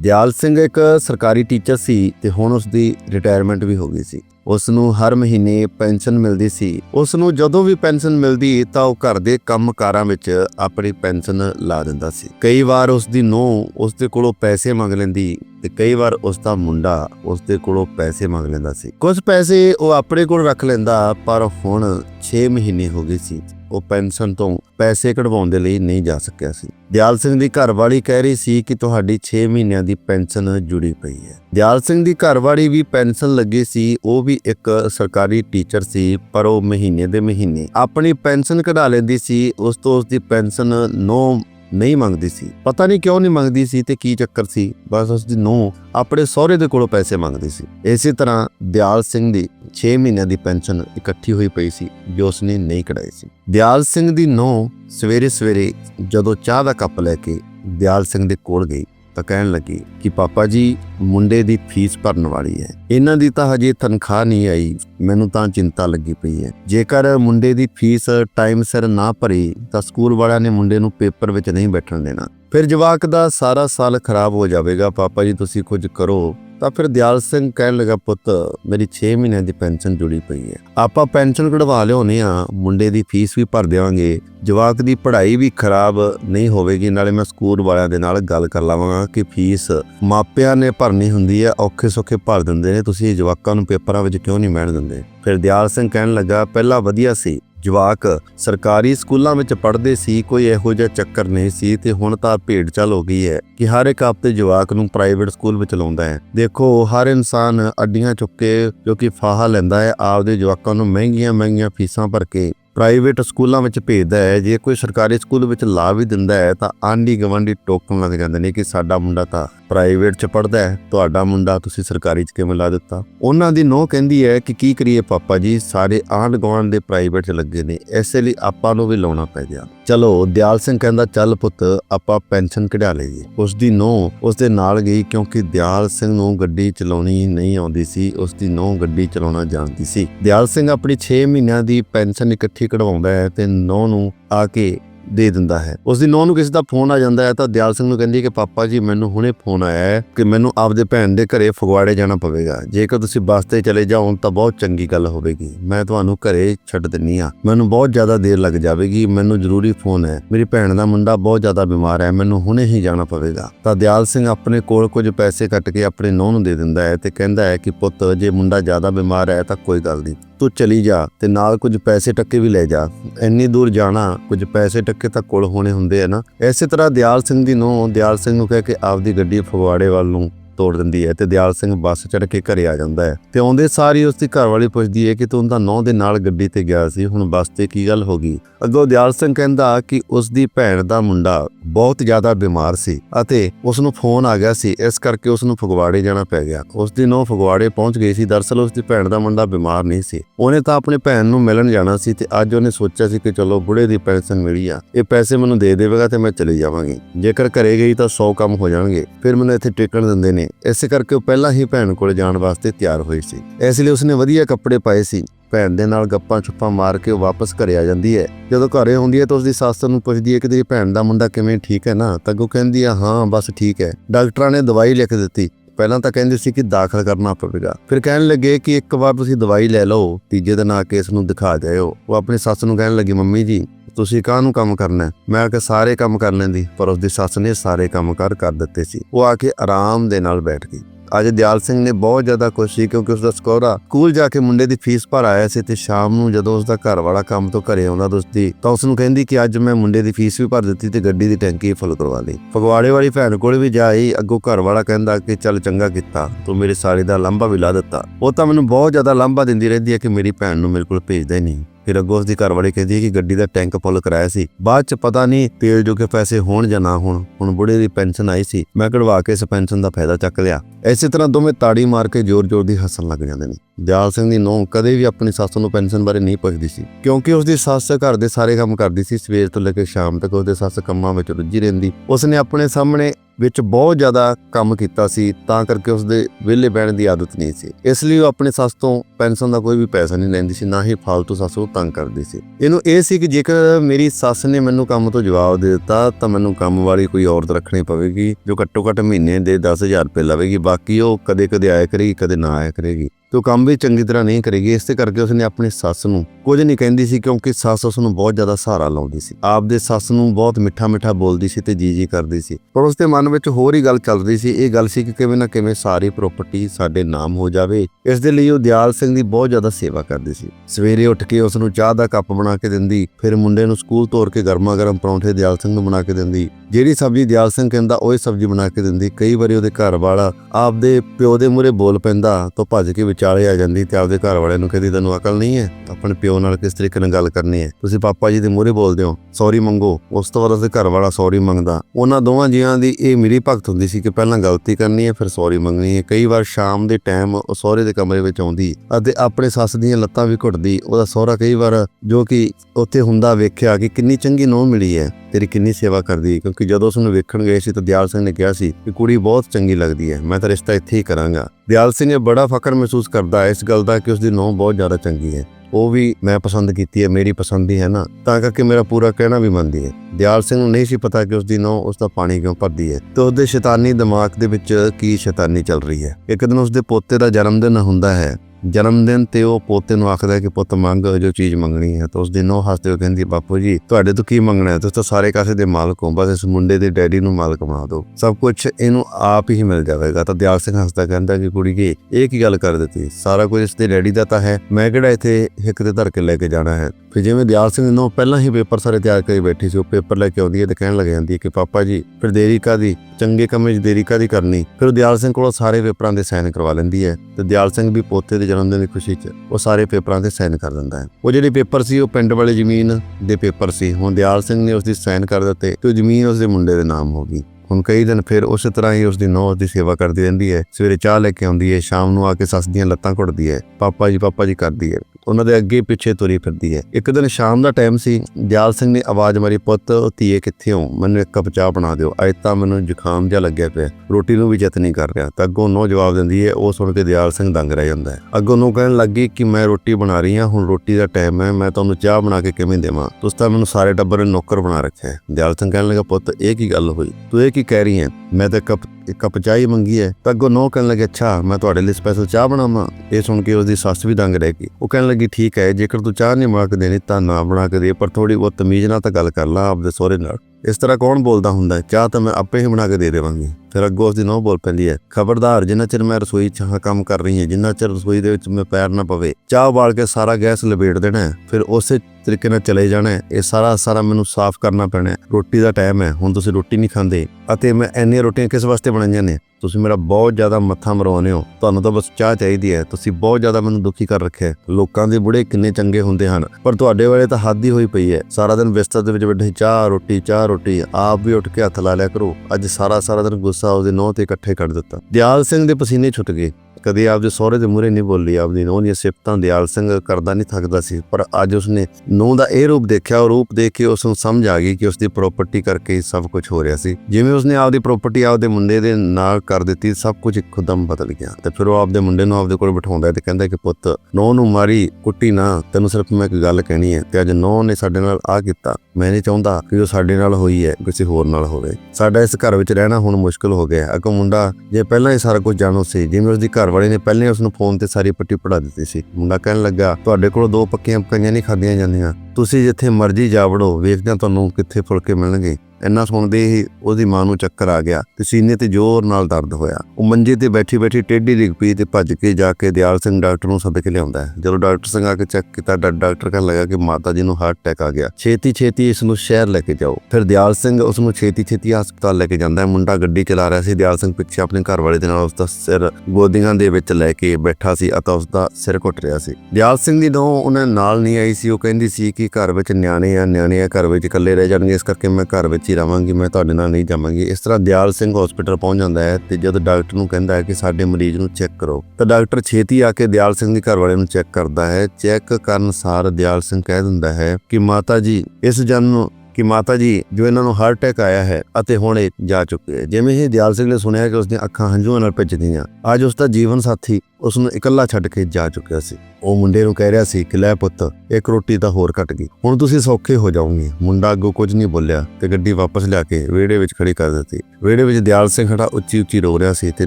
ਦਿਆਲ ਸਿੰਘ ਇੱਕ ਸਰਕਾਰੀ ਟੀਚਰ ਸੀ ਤੇ ਹੁਣ ਉਸ ਦੀ ਰਿਟਾਇਰਮੈਂਟ ਵੀ ਹੋ ਗਈ ਸੀ। ਉਸ ਨੂੰ ਹਰ ਮਹੀਨੇ ਪੈਨਸ਼ਨ ਮਿਲਦੀ ਸੀ। ਉਸ ਨੂੰ ਜਦੋਂ ਵੀ ਪੈਨਸ਼ਨ ਮਿਲਦੀ ਤਾਂ ਉਹ ਘਰ ਦੇ ਕੰਮਕਾਰਾਂ ਵਿੱਚ ਆਪਣੀ ਪੈਨਸ਼ਨ ਲਾ ਦਿੰਦਾ ਸੀ। ਕਈ ਵਾਰ ਉਸ ਦੀ ਨੂੰਹ ਉਸ ਦੇ ਕੋਲੋਂ ਪੈਸੇ ਮੰਗ ਲੈਂਦੀ ਤੇ ਕਈ ਵਾਰ ਉਸ ਦਾ ਮੁੰਡਾ ਉਸ ਦੇ ਕੋਲੋਂ ਪੈਸੇ ਮੰਗ ਲੈਂਦਾ ਸੀ। ਕੁਝ ਪੈਸੇ ਉਹ ਆਪਣੇ ਕੋਲ ਰੱਖ ਲੈਂਦਾ ਪਰ ਹੁਣ 6 ਮਹੀਨੇ ਹੋ ਗਏ ਸੀ। ਉਹ ਪੈਨਸ਼ਨ ਤੋਂ ਪੈਸੇ ਕਢਵਾਉਣ ਦੇ ਲਈ ਨਹੀਂ ਜਾ ਸਕਿਆ ਸੀ। ਦਿਆਲ ਸਿੰਘ ਦੀ ਘਰਵਾਲੀ ਕਹਿ ਰਹੀ ਸੀ ਕਿ ਤੁਹਾਡੀ 6 ਮਹੀਨਿਆਂ ਦੀ ਪੈਨਸ਼ਨ ਜੁੜੀ ਪਈ ਹੈ। ਦਿਆਲ ਸਿੰਘ ਦੀ ਘਰਵਾਲੀ ਵੀ ਪੈਨਸ਼ਨ ਲੱਗੀ ਸੀ, ਉਹ ਵੀ ਇੱਕ ਸਰਕਾਰੀ ਟੀਚਰ ਸੀ, ਪਰ ਉਹ ਮਹੀਨੇ ਦੇ ਮਹੀਨੇ ਆਪਣੀ ਪੈਨਸ਼ਨ ਕਢਾ ਲੈਂਦੀ ਸੀ, ਉਸ ਤੋਂ ਉਸ ਦੀ ਪੈਨਸ਼ਨ ਨੋ ਨਹੀਂ ਮੰਗਦੀ ਸੀ। ਪਤਾ ਨਹੀਂ ਕਿਉਂ ਨਹੀਂ ਮੰਗਦੀ ਸੀ ਤੇ ਕੀ ਚੱਕਰ ਸੀ। ਬਸ ਉਸ ਦੀ ਨੂੰਹ ਆਪਣੇ ਸਹੁਰੇ ਦੇ ਕੋਲੋਂ ਪੈਸੇ ਮੰਗਦੀ ਸੀ। ਇਸੇ ਤਰ੍ਹਾਂ ਦਿਆਲ ਸਿੰਘ ਦੀ 6 ਮਹੀਨਿਆਂ ਦੀ ਪੈਨਸ਼ਨ ਇਕੱਠੀ ਹੋਈ ਪਈ ਸੀ, ਜੋ ਉਸਨੇ ਨਹੀਂ ਕਢਾਈ ਸੀ। ਦਿਆਲ ਸਿੰਘ ਦੀ ਨੂੰਹ ਸਵੇਰੇ ਸਵੇਰੇ ਜਦੋਂ ਚਾਹ ਦਾ ਕੱਪ ਲੈ ਕੇ ਦਿਆਲ ਸਿੰਘ ਦੇ ਕੋਲ ਗਈ ਤਾਂ ਕਹਿਣ ਲੱਗੀ ਕਿ ਪਾਪਾ ਜੀ, ਮੁੰਡੇ ਦੀ ਫੀਸ ਭਰਨ ਵਾਲੀ ਹੈ। ਇਹਨਾਂ ਦੀ ਤਾਂ ਹਜੇ ਤਨਖਾਹ ਨਹੀਂ ਆਈ। ਮੈਨੂੰ ਤਾਂ ਚਿੰਤਾ ਲੱਗੀ ਪਈ ਹੈ। ਜੇਕਰ ਮੁੰਡੇ ਦੀ ਫੀਸ ਟਾਈਮ ਸਿਰ ਨਾ ਭਰੀ, ਤਾਂ ਸਕੂਲ ਵਾਲਿਆਂ ਨੇ ਮੁੰਡੇ ਨੂੰ ਪੇਪਰ ਵਿੱਚ ਨਹੀਂ ਬੈਠਣ ਦੇਣਾ। ਫਿਰ ਜਵਾਕ ਦਾ ਸਾਰਾ ਸਾਲ ਖਰਾਬ ਹੋ ਜਾਵੇਗਾ। ਪਾਪਾ ਜੀ, ਤੁਸੀਂ ਕੁਝ ਕਰੋ। ਤਾਂ ਫਿਰ ਦਿਆਲ ਸਿੰਘ ਕਹਿਣ ਲੱਗਾ, ਪੁੱਤ, ਮੇਰੀ 6 ਮਹੀਨਿਆਂ ਦੀ ਪੈਨਸ਼ਨ ਜੁੜੀ ਪਈ ਹੈ। ਆਪਾਂ ਪੈਨਸ਼ਨ ਕਢਵਾ ਲਿਆਉਨੇ ਆ, ਮੁੰਡੇ ਦੀ ਫੀਸ ਵੀ ਭਰ ਦੇਵਾਂਗੇ ਜਵਾਕ ਦੀ ਪੜ੍ਹਾਈ ਵੀ ਖਰਾਬ ਨਹੀਂ ਹੋਵੇਗੀ, ਨਾਲੇ ਮੈਂ ਸਕੂਲ ਵਾਲਿਆਂ ਦੇ ਨਾਲ ਗੱਲ ਕਰ ਲਵਾਂਗਾ ਕਿ ਫੀਸ ਮਾਪਿਆਂ ਨੇ ਭਰਨੀ ਹੁੰਦੀ ਹੈ, ਔਖੇ ਸੌਖੇ ਭਰ ਦਿੰਦੇ ਨੇ, ਤੁਸੀਂ ਜਵਾਕਾਂ ਨੂੰ ਪੇਪਰਾਂ ਵਿੱਚ ਕਿਉਂ ਨਹੀਂ ਮਿਹਣ ਦਿੰਦੇ? ਫਿਰ ਦਿਆਲ ਸਿੰਘ ਕਹਿਣ ਲੱਗਾ, ਪਹਿਲਾਂ ਵਧੀਆ ਸੀ ਜਵਾਕ ਸਰਕਾਰੀ ਸਕੂਲਾਂ ਵਿੱਚ ਪੜ੍ਹਦੇ ਸੀ, ਕੋਈ ਇਹੋ ਜਿਹਾ ਚੱਕਰ ਨਹੀਂ ਸੀ ਤੇ ਹੁਣ ਤਾਂ ਭੇਡ ਚਾਲ ਹੋ ਗਈ ਹੈ ਕਿ ਹਰ ਇੱਕ ਆਪਦੇ ਜਵਾਕ ਨੂੰ ਪ੍ਰਾਈਵੇਟ ਸਕੂਲ ਵਿੱਚ ਲਾਉਂਦਾ ਹੈ। ਦੇਖੋ, ਹਰ ਇਨਸਾਨ ਅੱਡੀਆਂ ਚੁੱਕ ਕੇ ਜੋ ਕਿ ਫਾਹਾ ਲੈਂਦਾ ਹੈ, ਆਪਦੇ ਜਵਾਕਾਂ ਨੂੰ ਮਹਿੰਗੀਆਂ ਮਹਿੰਗੀਆਂ ਫੀਸਾਂ ਭਰ ਕੇ ਪ੍ਰਾਈਵੇਟ ਸਕੂਲਾਂ ਵਿੱਚ ਭੇਜਦਾ ਹੈ। ਜੇ ਕੋਈ ਸਰਕਾਰੀ ਸਕੂਲ ਵਿੱਚ ਲਾ ਵੀ ਦਿੰਦਾ ਹੈ, ਤਾਂ ਆਂਢੀ ਗਵਾਂਢੀ ਟੋਕਣ ਲੱਗ ਜਾਂਦੇ ਨੇ ਕਿ ਸਾਡਾ ਮੁੰਡਾ ਤਾਂ ਪ੍ਰਾਈਵੇਟ 'ਚ ਪੜਦਾ ਹੈ, ਤੁਹਾਡਾ ਮੁੰਡਾ ਤੁਸੀਂ ਸਰਕਾਰੀ 'ਚ ਕਿਵੇਂ ਲਾ ਦਿੱਤਾ? ਉਹਨਾਂ ਦੀ ਨੋਹ ਕਹਿੰਦੀ ਹੈ ਕਿ ਕੀ ਕਰੀਏ ਪਾਪਾ ਜੀ, ਸਾਰੇ ਆਂਢ ਗੁਆਂਢ ਦੇ ਪ੍ਰਾਈਵੇਟ 'ਚ ਲੱਗੇ ਨੇ ਐਸੇ ਲਈ ਆਪਾਂ ਨੂੰ ਵੀ ਲਾਉਣਾ ਪੈ ਗਿਆ। ਚਲੋ, ਦਿਆਲ ਸਿੰਘ ਕਹਿੰਦਾ, ਚੱਲ ਪੁੱਤ, ਆਪਾਂ ਪੈਨਸ਼ਨ ਕਢਾ ਲਈਏ। ਉਸ ਦੀ ਨੋਹ ਉਸ ਦੇ ਨਾਲ ਗਈ ਕਿਉਂਕਿ ਦਿਆਲ ਸਿੰਘ ਨੂੰ ਗੱਡੀ ਚਲਾਉਣੀ ਨਹੀਂ ਆਉਂਦੀ ਸੀ ਉਸ ਦੀ ਨੋਹ ਗੱਡੀ ਚਲਾਉਣਾ ਜਾਣਦੀ ਸੀ। ਦਿਆਲ ਸਿੰਘ ਆਪਣੀ 6 ਮਹੀਨਿਆਂ ਦੀ ਪੈਨਸ਼ਨ ਇਕੱਠੀ ਕਢਵਾਉਂਦਾ ਹੈ ਤੇ ਨੋਹ ਨੂੰ ਆ ਕੇ ਦੇ ਦਿੰਦਾ ਹੈ। ਉਸ ਦੀ ਨੌਂ ਨੂੰ ਕਿਸੇ ਦਾ ਫੋਨ ਆ ਜਾਂਦਾ ਹੈ ਤਾਂ ਦਿਆਲ ਸਿੰਘ ਨੂੰ ਕਹਿੰਦੀ ਹੈ ਕਿ ਪਾਪਾ ਜੀ, ਮੈਨੂੰ ਹੁਣੇ ਫੋਨ ਆਇਆ ਹੈ ਕਿ ਮੈਨੂੰ ਆਪਦੇ ਭੈਣ ਦੇ ਘਰੇ ਫਗਵਾੜੇ ਜਾਣਾ ਪਵੇਗਾ। ਜੇਕਰ ਤੁਸੀਂ ਬੱਸ ਤੇ ਚਲੇ ਜਾਓ ਤਾਂ ਬਹੁਤ ਚੰਗੀ ਗੱਲ ਹੋਵੇਗੀ। ਮੈਂ ਤੁਹਾਨੂੰ ਘਰੇ ਛੱਡ ਦਿੰਨੀ ਆ ਮੈਨੂੰ ਬਹੁਤ ਜ਼ਿਆਦਾ ਦੇਰ ਲੱਗ ਜਾਵੇਗੀ। ਮੈਨੂੰ ਜ਼ਰੂਰੀ ਫੋਨ ਹੈ। ਮੇਰੀ ਭੈਣ ਦਾ ਮੁੰਡਾ ਬਹੁਤ ਜ਼ਿਆਦਾ ਬਿਮਾਰ ਹੈ। ਮੈਨੂੰ ਹੁਣੇ ਹੀ ਜਾਣਾ ਪਵੇਗਾ। ਤਾਂ ਦਿਆਲ ਸਿੰਘ ਆਪਣੇ ਕੋਲ ਕੁਝ ਪੈਸੇ ਕੱਟ ਕੇ ਆਪਣੇ ਨੌਂ ਨੂੰ ਦੇ ਦਿੰਦਾ ਹੈ ਤੇ ਕਹਿੰਦਾ ਹੈ ਕਿ ਪੁੱਤ, ਜੇ ਮੁੰਡਾ ਜ਼ਿਆਦਾ ਬਿਮਾਰ ਹੈ ਤਾਂ ਕੋਈ ਗੱਲ ਨਹੀਂ। ਤੂੰ ਚਲੀ ਜਾ ਤੇ ਨਾਲ ਕੁਝ ਪੈਸੇ ਟੱਕੇ ਵੀ ਲੈ ਜਾ। ਇੰਨੀ ਦੂਰ ਜਾਣਾ, ਕੁਝ ਪੈਸੇ ਟੱਕੇ ਤਾਂ ਕੋਲ ਹੋਣੇ ਹੁੰਦੇ ਆ ਨਾ। ਐਸੇ ਤਰ੍ਹਾਂ ਦਿਆਲ ਸਿੰਘ ਦੀ ਨੂੰ ਦਿਆਲ ਸਿੰਘ ਨੂੰ ਕਹਿ ਕੇ ਆਪਦੀ ਗੱਡੀ ਫਗਵਾੜੇ ਵੱਲ ਨੂੰ ਤੋੜ ਦਿੰਦੀ ਹੈ ਤੇ ਦਿਆਲ ਸਿੰਘ ਬੱਸ ਚੜ੍ਹ ਕੇ ਘਰੇ ਆ ਜਾਂਦਾ ਹੈ ਤੇ ਆਉਂਦੇ ਸਾਰੀ ਉਸ ਦੀ ਘਰਵਾਲੀ ਪੁੱਛਦੀ ਹੈ ਕਿ ਤੂੰ ਤਾਂ ਨੌ ਦੇ ਨਾਲ ਗੱਡੀ ਤੇ ਗਿਆ ਸੀ, ਹੁਣ ਬੱਸ ਤੇ ਕੀ ਗੱਲ ਹੋ ਗਈ? ਅੱਗੋਂ ਦਿਆਲ ਸਿੰਘ ਕਹਿੰਦਾ ਕਿ ਉਸ ਦੀ ਭੈਣ ਦਾ ਮੁੰਡਾ ਬਹੁਤ ਜ਼ਿਆਦਾ ਬਿਮਾਰ ਸੀ ਅਤੇ ਉਸ ਨੂੰ ਫੋਨ ਆ ਗਿਆ ਸੀ, ਇਸ ਕਰਕੇ ਉਸ ਨੂੰ ਫਗਵਾੜੇ ਜਾਣਾ ਪੈ ਗਿਆ। ਉਸ ਦੀ ਨੌ ਫਗਵਾੜੇ ਪਹੁੰਚ ਗਈ ਸੀ, ਦਰਸਲ ਉਸ ਦੀ ਭੈਣ ਦਾ ਮੁੰਡਾ ਬਿਮਾਰ ਨਹੀਂ ਸੀ। ਉਹਨੇ ਤਾਂ ਆਪਣੀ ਭੈਣ ਨੂੰ ਮਿਲਣ ਜਾਣਾ ਸੀ ਤੇ ਅੱਜ ਉਹਨੇ ਸੋਚਿਆ ਸੀ ਕਿ ਚਲੋ ਬੁੜੇ ਦੀ ਪੈਨਸ਼ਨ ਮਿਲੀ ਆ, ਇਹ ਪੈਸੇ ਮੈਨੂੰ ਦੇ ਦੇਵੇਗਾ ਤੇ ਮੈਂ ਚਲੀ ਜਾਵਾਂਗੀ। ਜੇਕਰ ਘਰੇ ਗਈ ਤਾਂ 100 ਕੰਮ ਹੋ ਜਾਣਗੇ, ਫਿਰ ਮੈਨੂੰ ਇੱਥੇ ਟਿਕਣ ਦਿੰਦੇ ਨੇ। ਇਸੇ ਕਰਕੇ ਉਹ ਪਹਿਲਾਂ ਹੀ ਭੈਣ ਕੋਲ ਜਾਣ ਵਾਸਤੇ ਤਿਆਰ ਹੋਈ ਸੀ। ਇਸ ਲਈ ਉਸਨੇ ਵਧੀਆ ਕੱਪੜੇ ਪਾਏ ਸੀ। ਭੈਣ ਦੇ ਨਾਲ ਗੱਪਾਂ ਛੁੱਪਾਂ ਮਾਰ ਕੇ ਉਹ ਵਾਪਸ ਘਰੇ ਆ ਜਾਂਦੀ ਹੈ। ਜਦੋਂ ਘਰੇ ਹੁੰਦੀ ਹੈ ਤਾਂ ਉਸਦੀ ਸੱਸ ਨੂੰ ਪੁੱਛਦੀ ਹੈ ਕਿ ਤੇਰੀ ਭੈਣ ਦਾ ਮੁੰਡਾ ਕਿਵੇਂ ਠੀਕ ਹੈ ਨਾ? ਤਾਂ ਉਹ ਕਹਿੰਦੀ ਹੈ, ਹਾਂ, ਬਸ ਠੀਕ ਹੈ। ਡਾਕਟਰਾਂ ਨੇ ਦਵਾਈ ਲਿਖ ਦਿੱਤੀ। ਪਹਿਲਾਂ ਤਾਂ ਕਹਿੰਦੇ ਸੀ ਕਿ ਦਾਖਲ ਕਰਨਾ ਪਵੇਗਾ। ਫਿਰ ਕਹਿਣ ਲੱਗੇ ਕਿ ਇੱਕ ਵਾਰ ਤੁਸੀਂ ਦਵਾਈ ਲੈ ਲਓ, ਤੀਜੇ ਦਿਨ ਆ ਕੇ ਇਸ ਨੂੰ ਦਿਖਾ ਜਾਇਓ ਉਹ ਆਪਣੀ ਸੱਸ ਨੂੰ ਕਹਿਣ ਲੱਗੀ, ਮੰਮੀ ਜੀ ਤੁਸੀਂ ਕਾਹਨੂੰ ਕੰਮ ਕਰਨਾ ਹੈ? ਮੈਂ ਕਿ ਸਾਰੇ ਕੰਮ ਕਰ ਲੈਂਦੀ, ਪਰ ਉਸਦੀ ਸੱਸ ਨੇ ਸਾਰੇ ਕੰਮ ਕਰ ਕਰ ਦਿੱਤੇ ਸੀ। ਉਹ ਆ ਕੇ ਆਰਾਮ ਦੇ ਨਾਲ ਬੈਠ ਗਈ। ਅੱਜ ਦਿਆਲ ਸਿੰਘ ਨੇ ਬਹੁਤ ਜ਼ਿਆਦਾ ਖੁਸ਼ ਸੀ ਕਿਉਂਕਿ ਉਸਦਾ ਸਕੋਰਾ ਸਕੂਲ ਜਾ ਕੇ ਮੁੰਡੇ ਦੀ ਫੀਸ ਭਰ ਆਇਆ ਸੀ ਤੇ ਸ਼ਾਮ ਨੂੰ ਜਦੋਂ ਉਸਦਾ ਘਰ ਵਾਲਾ ਕੰਮ ਤੋਂ ਘਰੇ ਆਉਂਦਾ ਦੋਸਤੀ ਤਾਂ ਉਸ ਨੂੰ ਕਹਿੰਦੀ ਕਿ ਅੱਜ ਮੈਂ ਮੁੰਡੇ ਦੀ ਫੀਸ ਵੀ ਭਰ ਦਿੱਤੀ ਤੇ ਗੱਡੀ ਦੀ ਟੈਂਕੀ ਫੁੱਲ ਕਰਵਾ ਲਈ। ਫਗਵਾੜੇ ਵਾਲੀ ਭੈਣ ਕੋਲ ਵੀ ਜਾਈ ਅੱਗੋਂ ਘਰ ਵਾਲਾ ਕਹਿੰਦਾ ਕਿ ਚੱਲ ਚੰਗਾ ਕੀਤਾ, ਤੂੰ ਮੇਰੇ ਸਾਲੀ ਦਾ ਲਾਂਭਾ ਵੀ ਲਾ ਦਿੱਤਾ। ਉਹ ਤਾਂ ਮੈਨੂੰ ਬਹੁਤ ਜ਼ਿਆਦਾ ਲਾਂਭਾ ਦਿੰਦੀ ਰਹਿੰਦੀ ਹੈ ਕਿ ਮੇਰੀ ਭੈਣ ਨੂੰ ਮੇਰੇ ਕੋਲ ਭੇਜਦਾ ਹੀ ਨਹੀਂ। ਫਿਰ ਅੱਗੋਂ ਉਸਦੀ ਘਰ ਵਾਲੀ ਕਹਿੰਦੀ ਹੈ ਕਿ ਗੱਡੀ ਦਾ ਟੈਂਕ ਫੁੱਲ ਕਰਾਇਆ ਸੀ। ਬਾਅਦ ਚ ਪਤਾ ਨਹੀਂ ਤੇਲ ਜੋ ਕਿ ਪੈਸੇ ਹੋਣ ਜਾਂ ਨਾ ਹੋਣ, ਹੁਣ ਬੁੜੇ ਦੀ ਪੈਨਸ਼ਨ ਆਈ ਸੀ। ਮੈਂ ਕਢਵਾ ਕੇ ਇਸ ਪੈਨਸ਼ਨ ਦਾ ਫਾਇਦਾ ਚੱਕ ਲਿਆ। ਇਸੇ ਤਰ੍ਹਾਂ ਦੋਵੇਂ ਤਾੜੀ ਮਾਰ ਕੇ ਜ਼ੋਰ-ਜ਼ੋਰ ਦੀ ਹੱਸਣ ਲੱਗ ਜਾਂਦੇ ਨੇ। ਦਿਆਲ ਸਿੰਘ ਦੀ ਨੂੰਹ ਕਦੇ ਵੀ ਆਪਣੀ ਸੱਸ ਨੂੰ ਪੈਨਸ਼ਨ ਬਾਰੇ ਨਹੀਂ ਪੁੱਛਦੀ ਸੀ। ਕਿਉਂਕਿ ਉਸਦੀ ਸੱਸ ਘਰ ਦੇ ਸਾਰੇ ਕੰਮ ਕਰਦੀ ਸੀ। ਸਵੇਰ ਤੋਂ ਲੈ ਕੇ ਸ਼ਾਮ ਤੱਕ ਉਸਦੇ ਸੱਸ ਕੰਮਾਂ ਵਿੱਚ ਰੁੱਝੀ ਰਹਿੰਦੀ। ਉਸਨੇ ਆਪਣੇ ਸਾਹਮਣੇ ਵਿੱਚ ਬਹੁਤ ਜ਼ਿਆਦਾ ਕੰਮ ਕੀਤਾ ਸੀ, ਤਾਂ ਕਰਕੇ ਉਸਦੇ ਵਿਹਲੇ ਬਹਿਣ ਦੀ ਆਦਤ ਨਹੀਂ ਸੀ। ਇਸ ਲਈ ਉਹ ਆਪਣੇ ਸੱਸ ਤੋਂ ਪੈਨਸ਼ਨ ਦਾ ਕੋਈ ਵੀ ਪੈਸਾ ਨਹੀਂ ਲੈਂਦੀ ਸੀ, ਨਾ ਹੀ ਫालतू ਸੱਸ ਉਹ ਤੰਗ ਕਰਦੀ ਸੀ। ਇਹਨੂੰ ਇਹ ਸੀ ਕਿ ਜੇਕਰ ਮੇਰੀ ਸੱਸ ਨੇ ਮੈਨੂੰ ਕੰਮ ਤੋਂ ਜਵਾਬ ਦੇ ਦਿੱਤਾ, ਤਾਂ ਮੈਨੂੰ ਕੰਮ ਵਾਲੀ ਕੋਈ ਔਰਤ ਰੱਖਣੀ ਪਵੇਗੀ, ਜੋ ਘੱਟੋ ਘੱਟ ਮਹੀਨੇ ਦੇ 10000 ਰੁਪਏ ਲਵੇਗੀ, ਬਾਕੀ ਉਹ ਕਦੇ ਕਦੇ ਆਇਆ ਕਰੇਗੀ, ਕਦੇ ਨਾ ਆਇਆ ਕਰੇਗੀ। ਤੇ ਉਹ ਕੰਮ ਵੀ ਚੰਗੀ ਤਰ੍ਹਾਂ ਨਹੀਂ ਕਰੇਗੀ, ਇਸੇ ਕਰਕੇ ਉਸਨੇ ਆਪਣੀ ਸੱਸ ਨੂੰ ਕੁਝ ਨਹੀਂ ਕਹਿੰਦੀ ਸੀ ਕਿਉਂਕਿ ਸੱਸ ਉਸ ਨੂੰ ਬਹੁਤ ਜ਼ਿਆਦਾ ਸਹਾਰਾ ਲਾਉਂਦੀ ਸੀ। ਆਪਦੇ ਸੱਸ ਨੂੰ ਬਹੁਤ ਮਿੱਠਾ ਮਿੱਠਾ ਬੋਲਦੀ ਸੀ ਤੇ ਜੀ ਜੀ ਕਰਦੀ ਸੀ। ਪਰ ਉਸਦੇ ਮਨ ਵਿੱਚ ਹੋਰ ਹੀ ਗੱਲ ਚੱਲ ਰਹੀ ਸੀ, ਇਹ ਗੱਲ ਸੀ ਕਿ ਕਿਵੇਂ ਨਾ ਕਿਵੇਂ ਸਾਰੀ ਪ੍ਰਾਪਰਟੀ ਸਾਡੇ ਨਾਮ ਹੋ ਜਾਵੇ। ਇਸ ਦੇ ਲਈ ਉਹ ਦਿਆਲ ਸਿੰਘ ਦੀ ਬਹੁਤ ਜ਼ਿਆਦਾ ਸੇਵਾ ਕਰਦੀ ਸੀ। ਸਵੇਰੇ ਉੱਠ ਕੇ ਉਸ ਨੂੰ ਚਾਹ ਦਾ ਕੱਪ ਬਣਾ ਕੇ ਦਿੰਦੀ, ਫਿਰ ਮੁੰਡੇ ਨੂੰ ਸਕੂਲ ਤੋਰ ਕੇ ਗਰਮਾ ਗਰਮ ਪਰੌਂਠੇ ਦਿਆਲ ਸਿੰਘ ਨੂੰ ਬਣਾ ਕੇ ਦਿੰਦੀ। ਜਿਹੜੀ ਸਬਜ਼ੀ ਦਿਆਲ ਸਿੰਘ ਕਹਿੰਦਾ, ਉਹ ਹੀ ਸਬਜ਼ੀ ਬਣਾ ਕੇ ਦਿੰਦੀ। ਕਈ ਵਾਰੀ ਉਹਦੇ ਘਰ ਵਾਲਾ ਆਪਦੇ ਪਿਓ ਦੇ ਮੂਹਰੇ ਬੋਲ ਪੈਂਦਾ, ਤਾਂ ਭੱਜ ਕੇ ਵਿਚਾਲੇ ਆ ਜਾਂਦੀ ਤੇ ਆਪਦੇ ਘਰ ਵਾਲੇ ਨੂੰ ਕਹਿੰਦੀ, ਤੈਨੂੰ ਅਕਲ ਨਹੀਂ ਹੈ? ਆਪਣੇ ਪਿਓ ਨਾਲ ਕਿਸ ਤਰੀਕੇ ਨਾਲ ਗੱਲ ਕਰਨੀ ਹੈ? ਤੁਸੀਂ ਪਾਪਾ ਜੀ ਦੇ ਮੂਹਰੇ ਬੋਲਦੇ ਹੋ, ਸੌਰੀ ਮੰਗੋ। ਉਸ ਤੋਂ ਬਾਅਦ ਉਹਦੇ ਘਰ ਵਾਲਾ ਸੌਰੀ ਮੰਗਦਾ। ਉਹਨਾਂ ਦੋਵਾਂ ਜੀਆਂ ਦੀ ਇਹ ਮੇਰੀ ਭਗਤ ਹੁੰਦੀ ਸੀ ਕਿ ਪਹਿਲਾਂ ਗਲਤੀ ਕਰਨੀ ਹੈ, ਫਿਰ ਸੌਰੀ ਮੰਗਣੀ ਹੈ। ਕਈ ਵਾਰ ਸ਼ਾਮ ਦੇ ਟਾਈਮ ਉਹ ਸਹੁਰੇ ਦੇ ਕਮਰੇ ਵਿੱਚ ਆਉਂਦੀ ਅਤੇ ਆਪਣੇ ਸੱਸ ਦੀਆਂ ਲੱਤਾਂ ਵੀ ਘੁੱਟਦੀ। ਉਹਦਾ ਸਹੁਰਾ ਕਈ ਵਾਰ ਜੋ ਕਿ ਉੱਥੇ ਹੁੰਦਾ ਵੇਖਿਆ ਕਿ ਕਿੰਨੀ ਚੰਗੀ ਨੋਹ ਮਿਲੀ ਹੈ, ਤੇਰੀ ਕਿੰਨੀ ਸੇਵਾ ਕਰਦੀ ਹੈ। ਕਿਉਂਕਿ ਜਦੋਂ ਉਸ ਨੂੰ ਵੇਖਣ ਗਏ ਸੀ ਤਾਂ ਦਿਆਲ ਸਿੰਘ ਨੇ ਕਿਹਾ ਸੀ ਕਿ ਕੁੜੀ ਬਹੁਤ ਚੰਗੀ ਲੱਗਦੀ ਹੈ, ਮੈਂ ਤਾਂ ਰਿਸ਼ਤਾ ਇੱਥੇ ਹੀ ਕਰਾਂਗਾ। ਦਿਆਲ ਸਿੰਘ ਨੇ ਬੜਾ ਫ਼ਕਰ ਮਹਿਸੂਸ ਕਰਦਾ ਹੈ ਇਸ ਗੱਲ ਦਾ ਕਿ ਉਸ ਦੀ ਨੋਹ ਬਹੁਤ ਜ਼ਿਆਦਾ ਚੰਗੀ ਹੈ। ਉਹ ਵੀ ਮੈਂ ਪਸੰਦ ਕੀਤੀ ਹੈ, ਮੇਰੀ ਪਸੰਦ ਹੀ ਹੈ ਨਾ। ਤਾਂ ਕਰਕੇ ਮੇਰਾ ਪੂਰਾ ਕਹਿਣਾ ਵੀ ਮੰਨਦੀ ਹੈ। ਦਿਆਲ ਸਿੰਘ ਨੂੰ ਨਹੀਂ ਸੀ ਪਤਾ ਕਿ ਉਸ ਦੀ ਨੋਹ ਉਸ ਦਾ ਪਾਣੀ ਕਿਉਂ ਭਰਦੀ ਹੈ। ਤੇ ਉਹਦੇ ਸ਼ੈਤਾਨੀ ਦਿਮਾਗ ਦੇ ਵਿੱਚ ਕੀ ਸ਼ੈਤਾਨੀ ਚੱਲ ਰਹੀ ਹੈ। ਇੱਕ ਦਿਨ ਉਸ ਦੇ ਪੋਤੇ ਦਾ ਜਨਮ ਦਿਨ ਹੁੰਦਾ ਹੈ। ਜਨਮ ਦਿਨ ਤੇ ਉਹ ਪੋਤੇ ਨੂੰ ਆਖਦਾ ਹੈ ਕਿ ਪੁੱਤ ਮੰਗ ਜੋ ਚੀਜ਼ ਮੰਗਣੀ ਹੈ। ਤਾਂ ਉਸ ਦਿਨ ਉਹ ਹੱਸਦੇ ਹੋਏ ਕਹਿੰਦੀ, ਬਾਪੂ ਜੀ, ਤੁਹਾਡੇ ਤੋਂ ਕੀ ਮੰਗਣਾ ਹੈ? ਤੁਸੀਂ ਤਾਂ ਸਾਰੇ ਕਾਸੇ ਦੇ ਮਾਲਕ ਹੋ, ਬਸ ਇਸ ਮੁੰਡੇ ਦੇ ਡੈਡੀ ਨੂੰ ਮਾਲਕ ਬਣਾ ਦਿਓ। ਸਭ ਕੁਝ ਇਹਨੂੰ ਆਪ ਹੀ ਮਿਲ ਜਾਵੇਗਾ। ਤਾਂ ਦਿਆਲ ਸਿੰਘ ਹੱਸਦਾ ਕਹਿੰਦਾ ਕਿ ਕੁੜੀ ਕੀ ਇਹ ਕੀ ਗੱਲ ਕਰ ਦਿੱਤੀ? ਸਾਰਾ ਕੁਝ ਇਸ ਦੇ ਡੈਡੀ ਦਾ ਤਾਂ ਹੈ। ਮੈਂ ਕਿਹੜਾ ਇੱਥੇ ਹਿੱਕ ਤੇ ਧਰ ਕੇ ਲੈ ਕੇ ਜਾਣਾ ਹੈ? ਫਿਰ ਜਿਵੇਂ ਦਿਆਲ ਸਿੰਘ ਨੂੰ ਪਹਿਲਾਂ ਹੀ ਪੇਪਰ ਸਾਰੇ ਤਿਆਰ ਕਰਕੇ ਬੈਠੀ ਸੀ, ਉਹ ਪੇਪਰ ਲੈ ਕੇ ਆਉਂਦੀ ਹੈ ਤੇ ਕਹਿਣ ਲੱਗ ਜਾਂਦੀ ਹੈ ਕਿ, ਪਾਪਾ ਜੀ, ਫਿਰ ਦੇਰੀ ਕਾਦੀ ਚੰਗੇ ਕੰਮ ਵਿੱਚ ਦੇਰੀ ਕਾਦੀ ਕਰਨੀ? ਫਿਰ ਦਿਆਲ ਸਿੰਘ ਕੋਲੋਂ ਸਾਰੇ ਪੇਪਰਾਂ ਦੇ ਸਾਈਨ ਕਰਵਾ ਲੈਂਦੀ ਹੈ। ਤੇ ਦਿਆਲ ਸਿੰਘ ਵੀ ਪੋਤੇ ਦੇ ਜਨਮ ਦਿਨ ਦੀ ਖੁਸ਼ੀ 'ਚ, ਉਹ ਸਾਰੇ ਪੇਪਰਾਂ ਤੇ ਸਾਈਨ ਕਰ ਦਿੰਦਾ ਹੈ। ਉਹ ਜਿਹੜੇ ਪੇਪਰ ਸੀ, ਉਹ ਪਿੰਡ ਵਾਲੇ ਜ਼ਮੀਨ ਦੇ ਪੇਪਰ ਸੀ। ਹੁਣ ਦਿਆਲ ਸਿੰਘ ਨੇ ਉਸ ਦੀ ਸਾਈਨ ਕਰ ਦਿੱਤੇ ਤੇ ਉਹ ਜ਼ਮੀਨ ਉਸ ਦੇ ਮੁੰਡੇ ਦੇ ਨਾਮ ਹੋ ਗਈ। ਹੁਣ ਕਈ ਦਿਨ ਫਿਰ ਉਸੇ ਤਰ੍ਹਾਂ ਹੀ ਉਸ ਦੀ ਨੌਂ ਦੀ ਸੇਵਾ ਕਰਦੀ ਰਹਿੰਦੀ ਹੈ। ਸਵੇਰੇ ਚਾਹ ਲੈ ਕੇ ਆਉਂਦੀ ਹੈ, ਸ਼ਾਮ ਨੂੰ ਆ ਕੇ ਸੱਸ ਦੀਆਂ ਲੱਤਾਂ ਘੁੱਟਦੀ ਹੈ। ਪਾਪਾ ਜੀ ਪਾਪਾ ਜੀ ਕਰਦੀ ਹੈ। ਉਹਨਾਂ ਦੇ ਅੱਗੇ ਪਿੱਛੇ ਤੁਰੀ ਫਿਰਦੀ ਹੈ। ਇੱਕ ਦਿਨ ਸ਼ਾਮ ਦਾ ਟਾਈਮ ਸੀ, ਦਿਆਲ ਸਿੰਘ ਨੇ ਆਵਾਜ਼ ਮਾਰੀ, ਪੁੱਤ, ਧੀਏ ਕਿੱਥੇ ਹੋ? ਮੈਨੂੰ ਇੱਕ ਕੱਪ ਚਾਹ ਬਣਾ ਦਿਓ। ਅੱਜ ਤਾਂ ਮੈਨੂੰ ਜ਼ੁਕਾਮ ਜਿਹਾ ਲੱਗਿਆ ਪਿਆ। ਰੋਟੀ ਨੂੰ ਵੀ ਜਤ ਨਹੀਂ ਕਰ ਰਿਹਾ। ਤਾਂ ਅੱਗੋਂ ਨੋ ਜਵਾਬ ਦਿੰਦੀ ਹੈ, ਉਹ ਸੁਣ ਕੇ ਦਿਆਲ ਸਿੰਘ ਦੰਗ ਰਹਿ ਜਾਂਦਾ ਹੈ। ਅੱਗੋਂ ਨੋ ਕਹਿਣ ਲੱਗੀ ਕਿ ਮੈਂ ਰੋਟੀ ਬਣਾ ਰਹੀ ਹਾਂ, ਹੁਣ ਰੋਟੀ ਦਾ ਟਾਈਮ ਹੈ, ਮੈਂ ਤੁਹਾਨੂੰ ਚਾਹ ਬਣਾ ਕੇ ਕਿਵੇਂ ਦੇਵਾਂ? ਤੁਸੀਂ ਤਾਂ ਮੈਨੂੰ ਸਾਰੇ ਟੱਬਰ ਨੇ ਨੌਕਰ ਬਣਾ ਰੱਖਿਆ ਹੈ। ਦਿਆਲ ਸਿੰਘ ਕਹਿਣ ਲੱਗਾ, ਪੁੱਤ, ਇਹ ਕੀ ਗੱਲ ਹੋਈ? ਤੂੰ ਇਹ ਕੀ ਕਹਿ ਰਹੀ ਹੈ? ਮੈਂ ਤਾਂ ਕੱਪ ਕੱਪ ਚਾਹ ਹੀ ਮੰਗੀ ਹੈ। ਤਾਂ ਅੱਗੋਂ ਨੋ ਕਹਿਣ ਲੱਗੇ, ਅੱਛਾ, ਮੈਂ ਤੁਹਾਡੇ ਲਈ ਸਪੈਸ਼ਲ ਚਾਹ ਬਣਾਵਾਂ? ਇਹ ਸੁਣ ਕੇ ਉਹਦੀ ਸੱਸ ਵੀ ਦੰਗ ਰਹਿ ਗਈ। ਉਹ ਕਹਿਣ ਲੱਗੀ, ਠੀਕ ਹੈ, ਜੇਕਰ ਤੂੰ ਚਾਹ ਨਹੀਂ ਬਣਾ ਕੇ ਦੇਣੀ ਤਾਂ ਨਾ ਬਣਾ ਕੇ ਦੇ, ਪਰ ਥੋੜੀ ਬਹੁਤ ਤਮੀਜ਼ ਨਾਲ ਤਾਂ ਗੱਲ ਕਰ ਲਾ ਆਪਦੇ ਸਹੁਰੇ ਨਾਲ। ਇਸ ਤਰ੍ਹਾਂ ਕੌਣ ਬੋਲਦਾ ਹੁੰਦਾ ਚਾਹ ਤਾਂ ਮੈਂ ਆਪੇ ਹੀ ਬਣਾ ਕੇ ਦੇ ਦੇਵਾਂਗੀ। ਫਿਰ ਅੱਗੋਂ ਉਸ ਦੀ ਨੋ ਬੋਲ ਪੈਂਦੀ ਹੈ, ਖਬਰਦਾਰ, ਜਿੰਨਾ ਚਿਰ ਮੈਂ ਰਸੋਈ 'ਚ ਹਾਂ ਕੰਮ ਕਰ ਰਹੀ ਹਾਂ, ਜਿੰਨਾ ਚਿਰ ਰਸੋਈ ਦੇ ਵਿੱਚ ਮੈਂ ਪੈਰ ਨਾ ਪਵੇ, ਚਾਹ ਉਬਾਲ ਕੇ ਸਾਰਾ ਗੈਸ ਲਪੇਟ ਦੇਣਾ ਹੈ। ਫਿਰ ਉਸੇ ਤਰੀਕੇ ਨਾਲ ਚਲੇ ਜਾਣਾ ਹੈ। ਇਹ ਸਾਰਾ ਸਾਰਾ ਮੈਨੂੰ ਸਾਫ਼ ਕਰਨਾ ਪੈਣਾ ਹੈ। ਰੋਟੀ ਦਾ ਟਾਈਮ ਹੈ। ਹੁਣ ਤੁਸੀਂ ਰੋਟੀ ਨਹੀਂ ਖਾਂਦੇ ਅਤੇ ਮੈਂ ਇੰਨੀਆਂ ਰੋਟੀਆਂ ਕਿਸ ਵਾਸਤੇ ਬਣਾਈਆਂ ਨੇ? ਤੁਸੀਂ ਮੇਰਾ ਬਹੁਤ ਜ਼ਿਆਦਾ ਮੱਥਾ ਮਰਵਾਉਂਦੇ ਹੋ। ਤੁਹਾਨੂੰ ਤਾਂ ਬਸ ਚਾਹ ਚਾਹੀਦੀ ਹੈ। ਤੁਸੀਂ ਬਹੁਤ ਜ਼ਿਆਦਾ ਮੈਨੂੰ ਦੁਖੀ ਕਰ ਰੱਖਿਆ ਲੋਕਾਂ ਦੇ ਬੁੜੇ ਕਿੰਨੇ ਚੰਗੇ ਹੁੰਦੇ ਹਨ। ਪਰ ਤੁਹਾਡੇ ਵਾਲੇ ਤਾਂ ਹੱਦ ਹੀ ਹੋਈ ਪਈ ਹੈ। ਸਾਰਾ ਦਿਨ ਬਿਸਤਰ ਦੇ ਵਿੱਚ ਬੈਠੇ ਚਾਹ, ਰੋਟੀ ਚਾਹ, ਰੋਟੀ। ਆਪ ਵੀ ਉੱਠ ਕੇ ਹੱਥ ਲਾ ਲਿਆ ਕਰੋ। ਅੱਜ ਸਾਰਾ ਸਾਰਾ ਦਿਨ ਗੁੱਸਾ ਉਹਦੇ ਨੋਹ ਤੇ ਇਕੱਠੇ ਕਰ ਦਿੱਤਾ। ਦਿਆਲ ਸਿੰਘ ਦੇ ਪਸੀਨੇ ਛੁੱਟ ਗਏ। ਕਦੇ ਆਪਦੇ ਸਹੁਰੇ ਦੇ ਮੂਹਰੇ ਨਹੀਂ ਬੋਲੀ ਆਪਦੀ ਨੂੰਹ ਦੀਆਂ ਸਿਫਤਾਂ, ਦਿਆਲ ਸਿੰਘ ਕਰਦਾ ਨਹੀਂ ਥੱਕਦਾ ਸੀ, ਪਰ ਅੱਜ ਉਸਨੇ ਨੂੰਹ ਦਾ ਇਹ ਰੂਪ ਦੇਖਿਆ, ਉਹ ਰੂਪ ਦੇਖ ਕੇ ਉਸ ਨੂੰ ਸਮਝ ਆ ਗਈ ਕਿ ਉਸਦੀ ਪ੍ਰਾਪਰਟੀ ਕਰਕੇ ਸਭ ਕੁਝ ਹੋ ਰਿਹਾ ਸੀ। ਜਿਵੇਂ ਉਸਨੇ ਆਪਦੀ ਪ੍ਰਾਪਰਟੀ ਆਪਦੇ ਮੁੰਡੇ ਦੇ ਨਾਲ ਕਰ ਦਿੱਤੀ, ਸਭ ਕੁਝ ਇੱਕਦਮ ਬਦਲ ਗਿਆ। ਤੇ ਫਿਰ ਉਹ ਆਪਦੇ ਮੁੰਡੇ ਨੂੰ ਆਪਦੇ ਕੋਲ ਬਿਠਾਉਂਦਾ ਤੇ ਕਹਿੰਦਾ ਕਿ ਪੁੱਤ, ਨੂੰਹ ਨੂੰ ਮਾਰੀ ਕੁੱਟੀ ਨਾ, ਤੈਨੂੰ ਸਿਰਫ ਮੈਂ ਇੱਕ ਗੱਲ ਕਹਿਣੀ ਹੈ ਤੇ ਅੱਜ ਨੂੰਹ ਨੇ ਸਾਡੇ ਨਾਲ ਆ ਕੀਤਾ। ਮੈਂ ਨਹੀਂ ਚਾਹੁੰਦਾ ਕਿ ਉਹ ਸਾਡੇ ਨਾਲ ਹੋਈ ਹੈ, ਕਿਸੇ ਹੋਰ ਨਾਲ ਹੋਵੇ। ਸਾਡਾ ਇਸ ਘਰ ਵਿੱਚ ਰਹਿਣਾ ਹੁਣ ਮੁਸ਼ਕਲ ਹੋ ਗਿਆ। ਹੈ। ਮੁੰਡਾ ਜੇ ਪਹਿਲਾਂ ਹੀ ਸਾਰਾ ਕੁਝ ਜਾਣੋ ਸੀ, ਜਿਵੇਂ ਉਸਦੀ ਘਰ ਘਰ ਵਾਲੇ ਨੇ ਪਹਿਲਾਂ ਹੀ ਉਸ ਨੂੰ ਫੋਨ ਤੇ ਸਾਰੀ ਪੱਟੀ ਪੜਾ ਦਿੱਤੀ ਸੀ। ਮੁੰਡਾ ਕਹਿਣ ਲੱਗਾ, ਤੁਹਾਡੇ ਕੋਲ ਦੋ ਪੱਕੀਆਂ ਪਕਾਈਆਂ ਨਹੀਂ ਖਾਧੀਆਂ ਜਾਂਦੀਆਂ। ਤੁਸੀਂ ਜਿੱਥੇ ਮਰਜ਼ੀ ਜਾ ਵੜੋ, ਵੇਖਦੇ ਤੁਹਾਨੂੰ ਕਿੱਥੇ ਫੁਲਕੇ ਮਿਲਣਗੇ। ਇੰਨਾ ਸੁਣਦੇ ਹੀ ਉਹਦੀ ਮਾਂ ਨੂੰ ਚੱਕਰ ਆ ਗਿਆ ਤੇ ਸੀਨੇ ਤੇ ਜ਼ੋਰ ਨਾਲ ਦਰਦ ਹੋਇਆ। ਉਹ ਮੰਜੇ ਤੇ ਬੈਠੀ ਬੈਠੀ ਟੇਢੀ ਡਿੱਗ ਪਈ ਤੇ ਭੱਜ ਕੇ ਜਾ ਕੇ ਦਿਆਲ ਸਿੰਘ ਡਾਕਟਰ ਨੂੰ ਸੱਦ ਕੇ ਲਿਆਉਂਦਾ ਹੈ। ਜਦੋਂ ਡਾਕਟਰ ਸਿੰਘ ਆ ਕੇ ਚੈੱਕ ਕੀਤਾ ਡਾਕਟਰ ਕਹਿਣ ਲੱਗਾ ਕਿ ਮਾਤਾ ਜੀ ਨੂੰ ਹਾਰਟ ਅਟੈਕ ਆ ਗਿਆ। ਛੇਤੀ ਛੇਤੀ ਇਸ ਨੂੰ ਸ਼ਹਿਰ ਲੈ ਕੇ ਜਾਓ। ਫਿਰ ਦਿਆਲ ਸਿੰਘ ਉਸ ਨੂੰ ਛੇਤੀ ਛੇਤੀ ਹਸਪਤਾਲ ਲੈ ਕੇ ਜਾਂਦਾ ਹੈ। ਮੁੰਡਾ ਗੱਡੀ ਚਲਾ ਰਿਹਾ ਸੀ। ਦਿਆਲ ਸਿੰਘ ਪਿੱਛੇ ਆਪਣੇ ਘਰ ਵਾਲੇ ਦੇ ਨਾਲ ਉਸ ਦਾ ਸਿਰ ਗੋਦੀਆਂ ਦੇ ਵਿੱਚ ਲੈ ਕੇ ਬੈਠਾ ਸੀ ਅਤੇ ਉਸ ਦਾ ਸਿਰ ਘੁੱਟ ਰਿਹਾ ਸੀ। ਦਿਆਲ ਸਿੰਘ ਦੀ ਨੌਂ ਉਹਨਾਂ ਨਾਲ ਨਹੀਂ ਆਈ ਸੀ। ਉਹ ਕਹਿੰਦੀ ਸੀ ਕਿ ਘਰ ਵਿੱਚ ਨਿਆਣੇ ਆ ਨਿਆਣੇ ਆ ਘਰ ਵਿੱਚ ਇਕੱਲੇ ਰਹਿ ਜਾਣਗੇ। ਇਸ ਕਰਕੇ ਮੈਂ ਘਰ ਵਿੱਚ ਹੀ ਰਵਾਂਗੀ, ਮੈਂ ਤੁਹਾਡੇ ਨਾਲ ਨਹੀਂ ਜਾਵਾਂਗੀ। ਇਸ ਤਰ੍ਹਾਂ ਦਿਆਲ ਸਿੰਘ ਹਸਪੀਟਲ ਪਹੁੰਚ ਜਾਂਦਾ ਹੈ ਤੇ ਜਦ ਡਾਕਟਰ ਨੂੰ ਕਹਿੰਦਾ ਹੈ ਕਿ ਸਾਡੇ ਮਰੀਜ਼ ਨੂੰ ਚੈੱਕ ਕਰੋ, ਤਾਂ ਡਾਕਟਰ ਛੇਤੀ ਆ ਕੇ ਦਿਆਲ ਸਿੰਘ ਦੀ ਘਰ ਵਾਲੇ ਨੂੰ ਚੈੱਕ ਕਰਦਾ ਹੈ। ਚੈੱਕ ਕਰਨ ਸਾਰ ਦਿਆਲ ਸਿੰਘ ਕਹਿ ਦਿੰਦਾ ਹੈ ਕਿ ਮਾਤਾ ਜੀ ਇਸ ਜਨਮ ਕਿ ਮਾਤਾ ਜੀ ਜੋ ਇਹਨਾਂ ਨੂੰ ਹਾਰਟ ਅਟੈਕ ਆਇਆ ਹੈ ਅਤੇ ਹੁਣ ਇਹ ਜਾ ਚੁੱਕੇ ਹੈ। ਜਿਵੇਂ ਹੀ ਦਿਆਲ ਸਿੰਘ ਨੇ ਸੁਣਿਆ ਕਿ ਉਸ ਦੀਆਂ ਅੱਖਾਂ ਹੰਝੂਆਂ ਨਾਲ ਭਿੱਜਦੀਆਂ, ਅੱਜ ਉਸ ਦਾ ਜੀਵਨ ਸਾਥੀ ਉਸ ਨੂੰ ਇਕੱਲਾ ਛੱਡ ਕੇ ਜਾ ਚੁੱਕਿਆ ਸੀ। ਉਹ ਮੁੰਡੇ ਨੂੰ ਕਹਿ ਰਿਹਾ ਸੀ ਕਿ ਲੈ ਪੁੱਤ, ਇੱਕ ਰੋਟੀ ਤਾਂ ਹੋਰ ਕੱਟ ਗਈ। ਹੁਣ ਤੁਸੀਂ ਸੌਖੇ ਹੋ ਜਾਓਗੇ। ਮੁੰਡਾ ਅੱਗੋਂ ਕੁਝ ਨਹੀਂ ਬੋਲਿਆ ਤੇ ਗੱਡੀ ਵਾਪਸ ਲਿਆ ਕੇ ਵਿਹੜੇ ਵਿੱਚ ਖੜੀ ਕਰ ਦਿੱਤੀ। ਵਿਹੜੇ ਵਿੱਚ ਦਿਆਲ ਸਿੰਘ ਖੜਾ ਉੱਚੀ ਉੱਚੀ ਰੋ ਰਿਹਾ ਸੀ ਤੇ